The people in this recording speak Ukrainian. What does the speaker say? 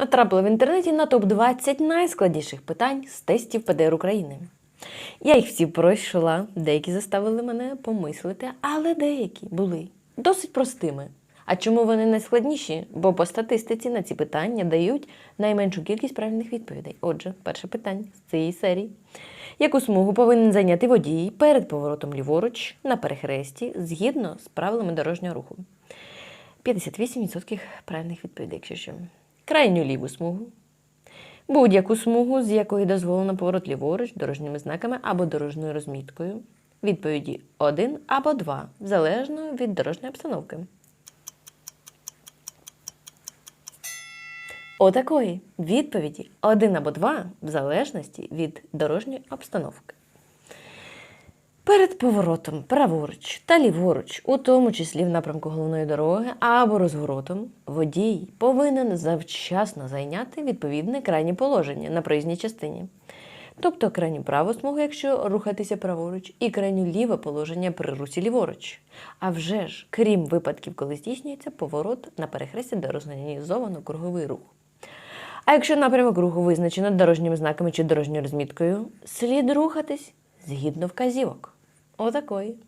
Натрапила в інтернеті на топ-20 найскладніших питань з тестів ПДР України. Я їх всі пройшла, деякі заставили мене помислити, але деякі були досить простими. А чому вони найскладніші? Бо по статистиці на ці питання дають найменшу кількість правильних відповідей. Отже, перше питання з цієї серії. Яку смугу повинен зайняти водій перед поворотом ліворуч на перехресті згідно з правилами дорожнього руху? 58% правильних відповідей, якщо що. Крайню ліву смугу. Будь-яку смугу, з якої дозволено поворот ліворуч дорожніми знаками або дорожньою розміткою. Відповіді 1 або 2, залежно від дорожньої обстановки. Отакої відповіді 1 або 2 в залежності від дорожньої обстановки. Перед поворотом праворуч та ліворуч, у тому числі в напрямку головної дороги або розворотом, водій повинен завчасно зайняти відповідне крайнє положення на проїзній частині. Тобто крайню праву смугу, якщо рухатися праворуч, і крайню ліве положення при русі ліворуч. А вже ж, крім випадків, коли здійснюється поворот на перехресті, де розганізовано круговий рух. А якщо напрямок руху визначено дорожніми знаками чи дорожньою розміткою, слід рухатись згідно вказівок. Отакої.